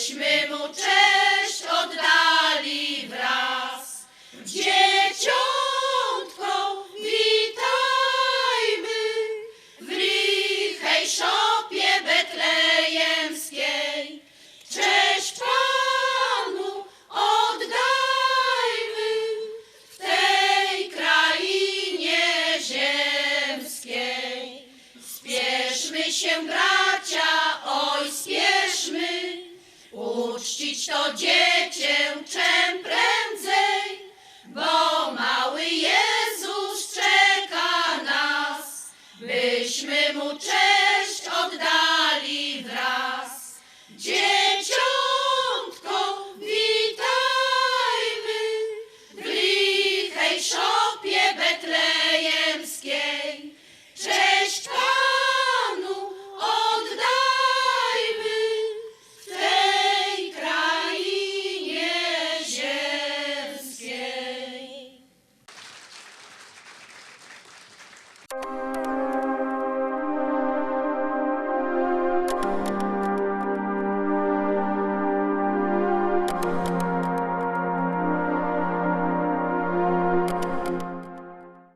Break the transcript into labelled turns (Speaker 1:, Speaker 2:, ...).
Speaker 1: Myśmy mu cześć oddali wraz. Dzieciątko witajmy w lichej szopie betlejemskiej. Cześć Panu oddajmy w tej krainie ziemskiej. Spieszmy się brać. Puścić to dziecię czem prędzej.